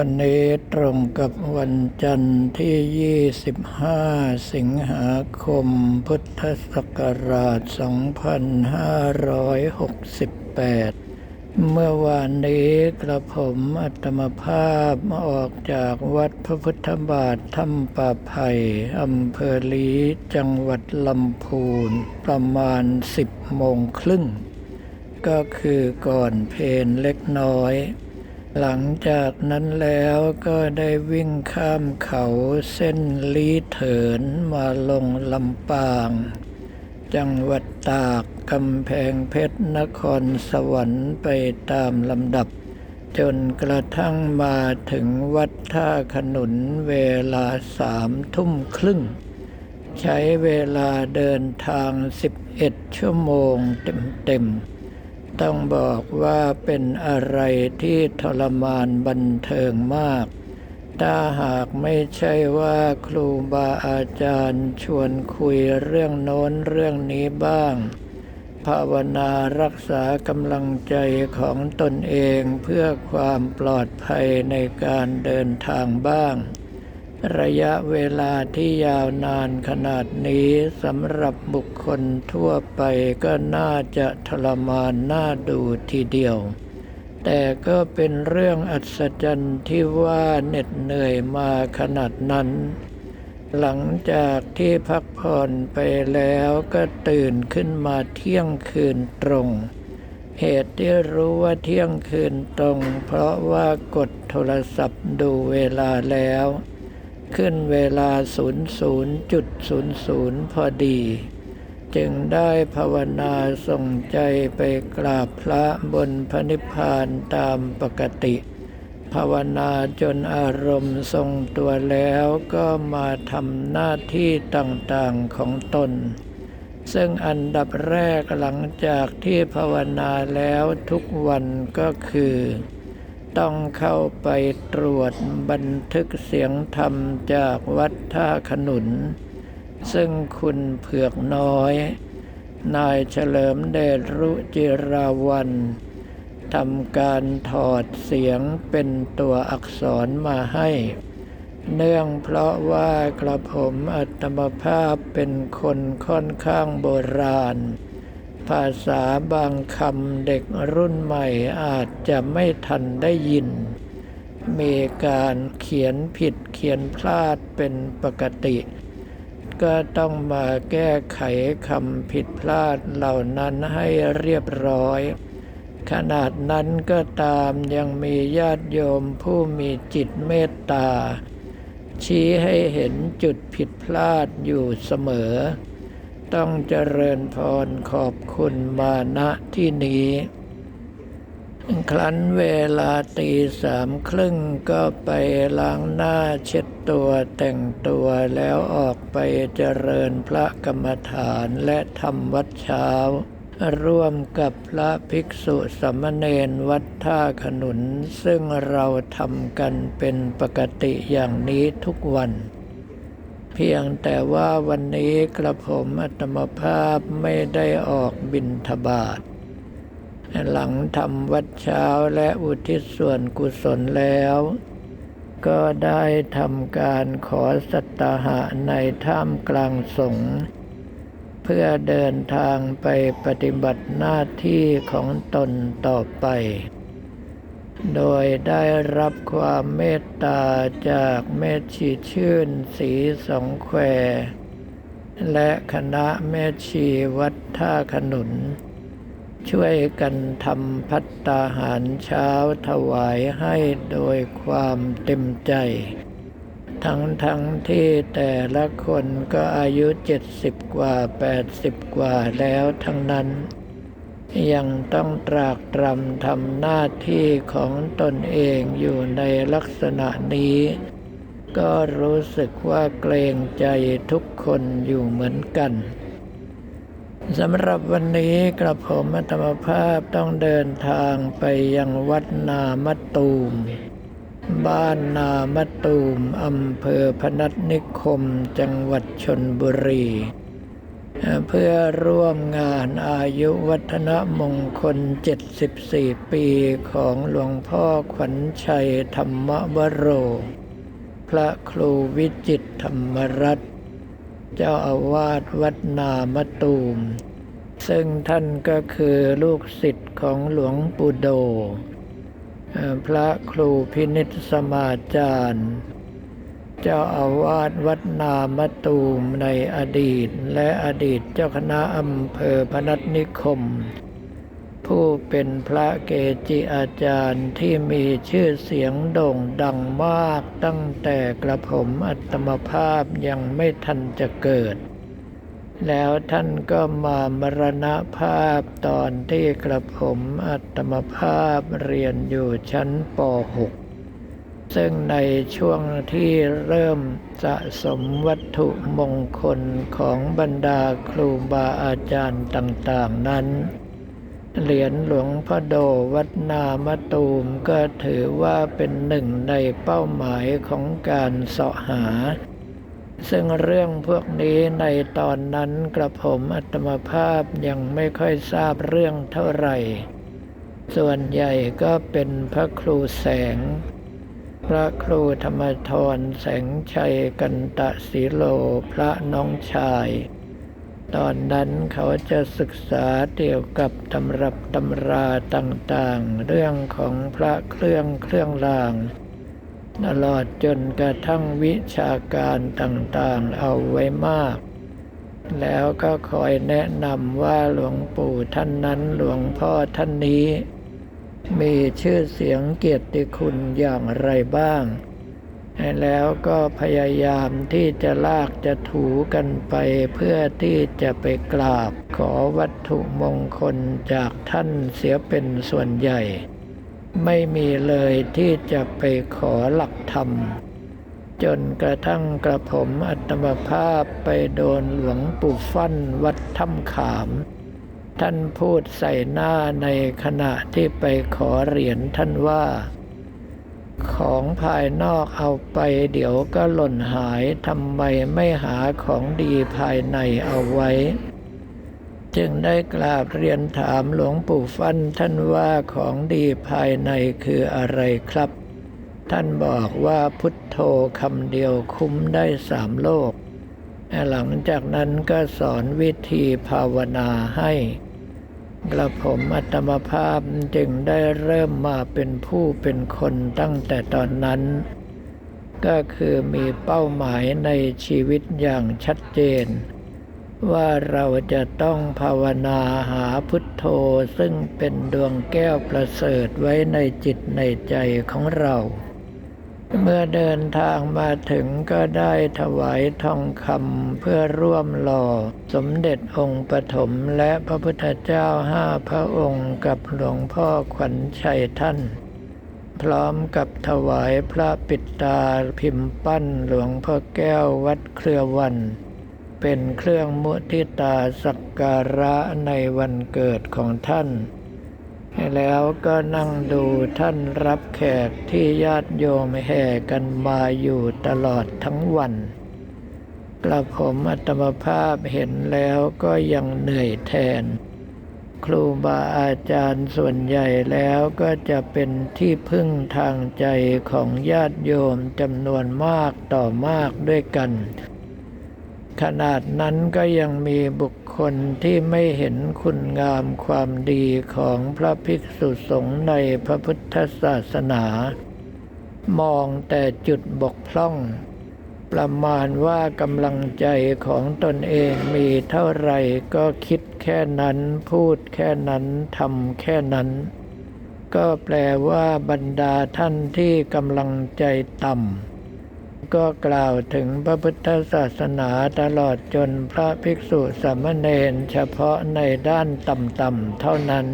วันนี้ตรงกับวันจันทร์ที่ 25 สิงหาคม พุทธศักราช 2568 เมื่อวานนี้กระผมอัตมภาพมาออกจากวัดพระพุทธบาทถ้ำป่าไผ่อำเภอลีจังหวัดลำพูนประมาณ 10 โมงครึ่ง ก็คือก่อนเพลเล็กน้อย หลังจากนั้นแล้วก็ได้วิ่งข้ามเขาเส้นลีเถินมาลงลำปาง จังหวัดตากกำแพงเพชรนครสวรรค์ไปตามลำดับ จนกระทั่งมาถึงวัดท่าขนุนเวลาสามทุ่มครึ่ง ใช้เวลาเดินทาง 11 ชั่วโมงเต็มๆ ต้องบอกว่าเป็นอะไรที่ทรมานบันเทิงมาก ถ้าหากไม่ใช่ว่าครูบาอาจารย์ชวนคุยเรื่องโน้นเรื่องนี้บ้าง ภาวนารักษากำลังใจของตนเองเพื่อความปลอดภัยในการเดินทางบ้าง ระยะเวลาที่ยาวนานขนาดนี้สำหรับบุคคลทั่วไปก็น่าจะทรมานน่าดูทีเดียว แต่ก็เป็นเรื่องอัศจรรย์ที่ว่าเหน็ดเหนื่อยมาขนาดนั้น หลังจากที่พักผ่อนไปแล้วก็ตื่นขึ้นมาเที่ยงคืนตรง เหตุที่รู้ว่าเที่ยงคืนตรง เพราะว่ากดโทรศัพท์ดูเวลาแล้ว ขึ้นเวลา 00.00 พอดี จึงได้ภาวนาส่งใจไปกราบพระบนพระนิพพานตามปกติ ภาวนาจนอารมณ์ทรงตัวแล้วก็มาทำหน้าที่ต่างๆของตน ซึ่งอันดับแรกหลังจากที่ภาวนาแล้วทุกวันก็คือ ต้องเข้าไปตรวจบันทึกเสียงธรรมจากวัดท่าขนุน ซึ่งคุณเผือกน้อย นายเฉลิมเดชรุจิราวันทำการถอดเสียงเป็นตัวอักษรมาให้ เนื่องเพราะว่ากระผมอัตมภาพเป็นคนค่อนข้างโบราณ ภาษาบางคำเด็กรุ่นใหม่อาจจะไม่ทันได้ยิน มีการเขียนผิดเขียนพลาดเป็นปกติ ก็ต้องมาแก้ไขคำผิดพลาดเหล่านั้นให้เรียบร้อย ขนาดนั้นก็ตามยังมีญาติโยมผู้มีจิตเมตตา ชี้ให้เห็นจุดผิดพลาดอยู่เสมอ ต้องเจริญพรขอบคุณมาณที่นี้ ครั้นเวลาตีสามครึ่งก็ไปล้างหน้าเช็ดตัวแต่งตัวแล้วออกไปเจริญพระกรรมฐานและทำวัดเช้า ร่วมกับพระภิกษุสามเณรวัดท่าขนุน ซึ่งเราทำกันเป็นปกติอย่างนี้ทุกวัน พียงแต่ว่าวันนี้กระผมอัตมภาพไม่ได้ออกบิณฑบาตหลังทำวัดเช้าและอุทิศส่วนกุศลแล้ว ก็ได้ทำการขอสัตหะในท่ามกลางสงฆ์เพื่อเดินทางไปปฏิบัติหน้าที่ของตนต่อไป โดยได้รับความเมตตาจากแม่ชีชื่นสีสองแควและคณะแม่ชีวัดท่าขนุน ช่วยกันทำพัตตาหารเช้าถวายให้โดยความเต็มใจ ทั้งทั้งที่แต่ละคนก็อายุเจ็ดสิบกว่าแปดสิบกว่าแล้วทั้งนั้น ยังต้องตรากตรำทำหน้าที่ของตนเองอยู่ในลักษณะนี้ ก็รู้สึกว่าเกรงใจทุกคนอยู่เหมือนกันสำหรับวันนี้กระผมอัตมภาพต้องเดินทางไปยังวัดนามตูม บ้านนามตูมอำเภอพนัสนิคมจังหวัดชนบุรี เพื่อร่วมงานอายุวัฒนมงคล 74 ปีของหลวงพ่อขวัญชัยธรรมวโร พระครูวิจิตธรรมรัตน์เจ้าอาวาสวัดนามตูม ซึ่งท่านก็คือลูกศิษย์ของหลวงปู่โด พระครูพินิจสมาจารย์ เจ้าอาวาสวัดนามตูมในอดีต และอดีตเจ้าคณะอำเภอพนัสนิคม ผู้เป็นพระเกจิอาจารย์ที่มีชื่อเสียงโด่งดังมากตั้งแต่กระผมอัตมภาพยังไม่ทันจะเกิด แล้วท่านก็มามรณภาพตอนที่กระผมอัตมภาพเรียนอยู่ชั้นป .6 ซึ่งในช่วงที่เริ่มสะสมวัตถุมงคลของบรรดาครูบาอาจารย์ต่างๆนั้น เหรียญหลวงพ่อโดวัดนามตูมก็ถือว่าเป็นหนึ่งในเป้าหมายของการเสาะหา ซึ่งเรื่องพวกนี้ในตอนนั้นกระผมอัตมภาพยังไม่ค่อยทราบเรื่องเท่าไหร่ ส่วนใหญ่ก็เป็นพระครูแสง พระครูธรรมทรแสงชัยกันตะศิโลพระน้องชาย ตอนนั้นเขาจะศึกษาเกี่ยวกับตำรับตำราต่างๆ เรื่องของพระเครื่องเครื่องราง ตลอดจนกระทั่งวิชาการต่างๆเอาไว้มาก แล้วก็คอยแนะนำว่าหลวงปู่ท่านนั้นหลวงพ่อท่านนี้ มีชื่อเสียงเกียรติคุณอย่างไรบ้าง แล้วก็พยายามที่จะลากจะถูกันไปเพื่อที่จะไปกราบ ขอวัตถุมงคลจากท่านเสียเป็นส่วนใหญ่ ไม่มีเลยที่จะไปขอหลักธรรม จนกระทั่งกระผมอัตมภาพไปโดนหลวงปู่ฟั่นวัดถ้ำขาม ท่านพูดใส่หน้าในขณะที่ไปขอเหรียญท่านว่า ของภายนอกเอาไปเดี๋ยวก็หล่นหายทำไมไม่หาของดีภายในเอาไว้ จึงได้กราบเรียนถามหลวงปู่ฟั่นท่านว่าของดีภายในคืออะไรครับ ท่านบอกว่าพุทโธคำเดียวคุ้มได้สามโลกหลังจากนั้นก็สอนวิธีภาวนาให้ กระผมอัตมภาพจึงได้เริ่มมาเป็นผู้เป็นคนตั้งแต่ตอนนั้น ก็คือมีเป้าหมายในชีวิตอย่างชัดเจน ว่าเราจะต้องภาวนาหาพุทโธซึ่งเป็นดวงแก้วประเสริฐไว้ในจิตในใจของเรา เมื่อเดินทางมาถึงก็ได้ถวายทองคำเพื่อร่วมหล่อ สมเด็จองค์ปฐมและพระพุทธเจ้าห้าพระองค์กับหลวงพ่อขวัญชัยท่าน พร้อมกับถวายพระปิดตาพิมพ์ปั้นหลวงพ่อแก้ววัดเครือวัน เป็นเครื่องมุทิตาสักการะในวันเกิดของท่าน แล้วก็นั่งดูท่านรับแขกที่ญาติโยมแห่กันมาอยู่ตลอดทั้งวัน กระผมอัตมภาพเห็นแล้วก็ยังเหนื่อยแทน ครูบาอาจารย์ส่วนใหญ่แล้วก็จะเป็นที่พึ่งทางใจของญาติโยมจำนวนมากต่อมากด้วยกัน ขนาดนั้นก็ยังมีบุคคลที่ไม่เห็นคุณงามความดีของพระภิกษุสงฆ์ในพระพุทธศาสนา มองแต่จุดบกพร่อง ประมาณว่ากำลังใจของตนเองมีเท่าไหร่ก็คิดแค่นั้นพูดแค่นั้นทำแค่นั้น ก็แปลว่าบรรดาท่านที่กำลังใจต่ำ ก็กล่าวถึงพระพุทธศาสนาตลอดจนพระภิกษุสามเณรเฉพาะในด้านต่ำๆเท่านั้น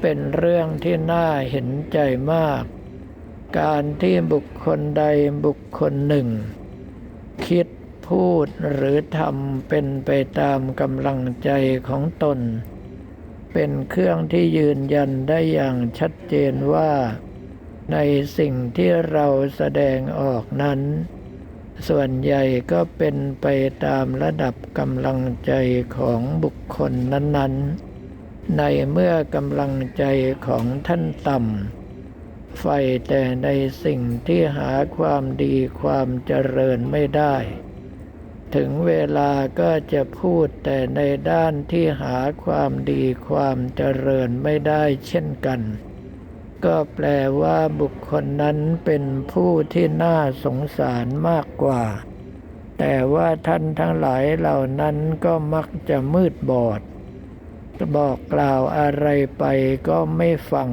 เป็นเรื่องที่น่าเห็นใจมาก การที่บุคคลใดบุคคลหนึ่ง คิดพูดหรือทำเป็นไปตามกำลังใจของตน เป็นเครื่องที่ยืนยันได้อย่างชัดเจนว่า ในสิ่งที่เราแสดงออกนั้น ส่วนใหญ่ก็เป็นไปตามระดับกำลังใจของบุคคลนั้นๆ ในเมื่อกำลังใจของท่านต่ำใฝ่แต่ในสิ่งที่หาความดีความเจริญไม่ได้ ถึงเวลาก็จะพูดแต่ในด้านที่หาความดีความเจริญไม่ได้เช่นกัน ก็แปลว่าบุคคลนั้นเป็นผู้ที่น่าสงสารมากกว่า แต่ว่าท่านทั้งหลายเหล่านั้นก็มักจะมืดบอด บอกกล่าวอะไรไปก็ไม่ฟัง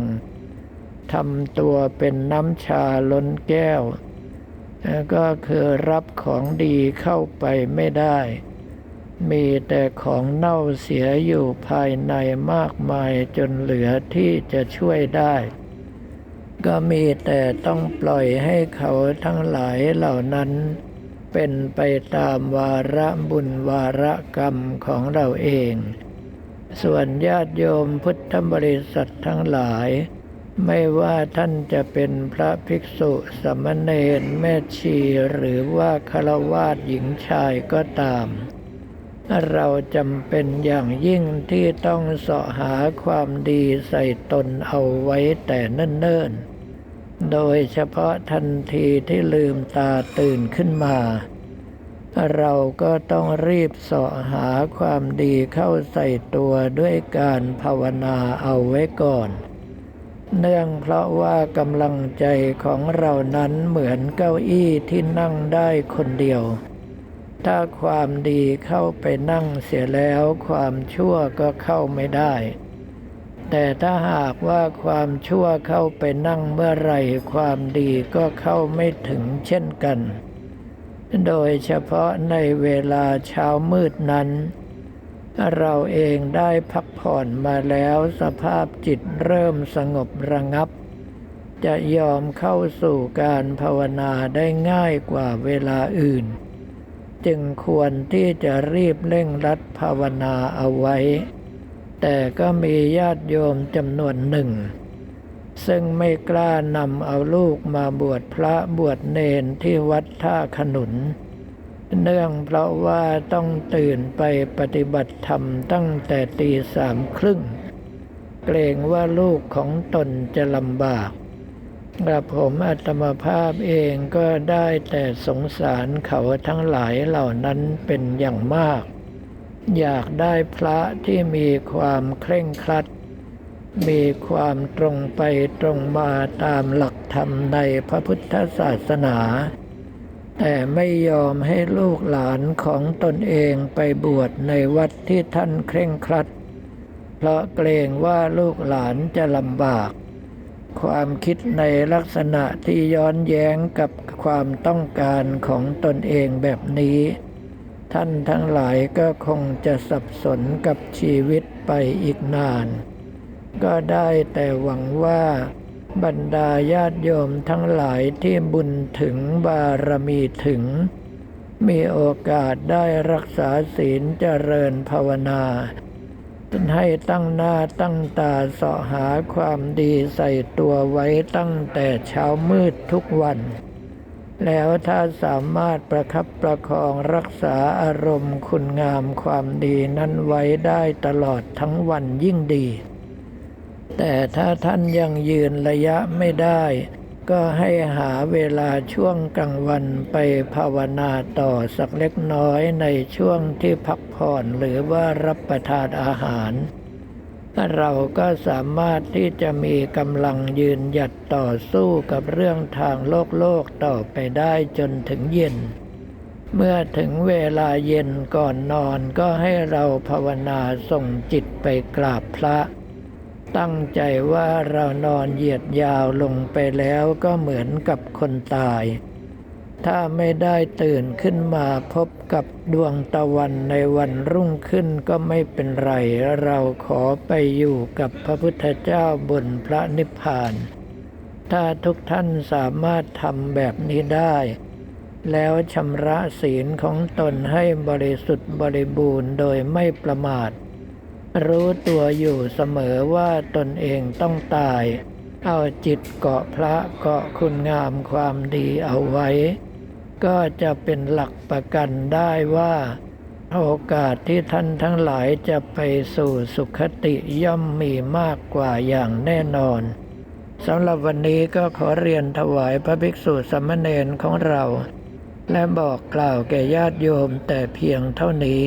ทำตัวเป็นน้ำชาล้นแก้ว ก็คือรับของดีเข้าไปไม่ได้ มีแต่ของเน่าเสียอยู่ภายในมากมายจนเหลือที่จะช่วยได้ ก็มีแต่ต้องปล่อยให้เขาทั้งหลายเหล่านั้น เป็นไปตามวาระบุญวาระกรรมของเราเอง ส่วนญาติโยมพุทธบริษัททั้งหลาย ไม่ว่าท่านจะเป็นพระภิกษุสามเณรแม่ชีหรือว่าคาวาสหญิงชายก็ตาม เราจำเป็นอย่างยิ่งที่ต้องเสาะหาความดีใส่ตนเอาไว้แต่เนิ่นๆ โดยเฉพาะทันทีที่ลืมตาตื่นขึ้นมา เราก็ต้องรีบเสาะหาความดีเข้าใส่ตัวด้วยการภาวนาเอาไว้ก่อน เนื่องเพราะว่ากำลังใจของเรานั้นเหมือนเก้าอี้ที่นั่งได้คนเดียว ถ้าความดีเข้าไปนั่งเสียแล้วความชั่วก็เข้าไม่ได้ แต่ถ้าหากว่าความชั่วเข้าไปนั่งเมื่อไรความดีก็เข้าไม่ถึงเช่นกัน โดยเฉพาะในเวลาเช้ามืดนั้น เราเองได้พักผ่อนมาแล้วสภาพจิตเริ่มสงบระงับ จะยอมเข้าสู่การภาวนาได้ง่ายกว่าเวลาอื่น จึงควรที่จะรีบเร่งรัดภาวนาเอาไว้ แต่ก็มีญาติโยมจำนวนหนึ่ง ซึ่งไม่กล้านำเอาลูกมาบวชพระบวชเนนที่วัดท่าขนุน เนื่องเพราะว่าต้องตื่นไปปฏิบัติธรรมตั้งแต่ตีสามครึ่ง เกรงว่าลูกของตนจะลำบาก กระผมอัตมภาพเองก็ได้แต่สงสารเขาทั้งหลายเหล่านั้นเป็นอย่างมาก อยากได้พระที่มีความเคร่งครัด มีความตรงไปตรงมาตามหลักธรรมในพระพุทธศาสนา แต่ไม่ยอมให้ลูกหลานของตนเองไปบวชในวัดที่ท่านเคร่งครัด เพราะเกรงว่าลูกหลานจะลำบาก ความคิดในลักษณะที่ย้อนแย้งกับความต้องการของตนเองแบบนี้ ท่านทั้งหลายก็คงจะสับสนกับชีวิตไปอีกนาน ก็ได้แต่หวังว่าบรรดาญาติโยมทั้งหลายที่บุญถึงบารมีถึง มีโอกาสได้รักษาศีลเจริญภาวนา ให้ตั้งหน้าตั้งตาเสาะหาความดีใส่ตัวไว้ตั้งแต่เช้ามืดทุกวัน แล้วถ้าสามารถประคับประคองรักษาอารมณ์คุณงามความดีนั้นไว้ได้ตลอดทั้งวันยิ่งดี แต่ถ้าท่านยังยืนระยะไม่ได้ ก็ให้หาเวลาช่วงกลางวันไปภาวนาต่อสักเล็กน้อยในช่วงที่พักผ่อนหรือว่ารับประทานอาหาร เราก็สามารถที่จะมีกำลังยืนหยัดต่อสู้กับเรื่องทางโลกโลกต่อไปได้จนถึงเย็น เมื่อถึงเวลาเย็นก่อนนอนก็ให้เราภาวนาส่งจิตไปกราบพระ ตั้งใจว่าเรานอนเหยียดยาวลงไปแล้วก็เหมือนกับคนตาย ถ้าไม่ได้ตื่นขึ้นมาพบกับดวงตะวันในวันรุ่งขึ้นก็ไม่เป็นไร เราขอไปอยู่กับพระพุทธเจ้าบนพระนิพพาน ถ้าทุกท่านสามารถทำแบบนี้ได้ แล้วชำระศีลของตนให้บริสุทธิ์บริบูรณ์โดยไม่ประมาท รู้ตัวอยู่เสมอว่าตนเองต้องตาย เอาจิตเกาะพระเกาะคุณงามความดีเอาไว้ ก็จะเป็นหลักประกันได้ว่า โอกาสที่ท่านทั้งหลายจะไปสู่สุขติย่อมมีมากกว่าอย่างแน่นอนสำหรับวันนี้ก็ขอเรียนถวายพระภิกษุสามเณรของเรา และบอกกล่าวแก่ญาติโยมแต่เพียงเท่านี้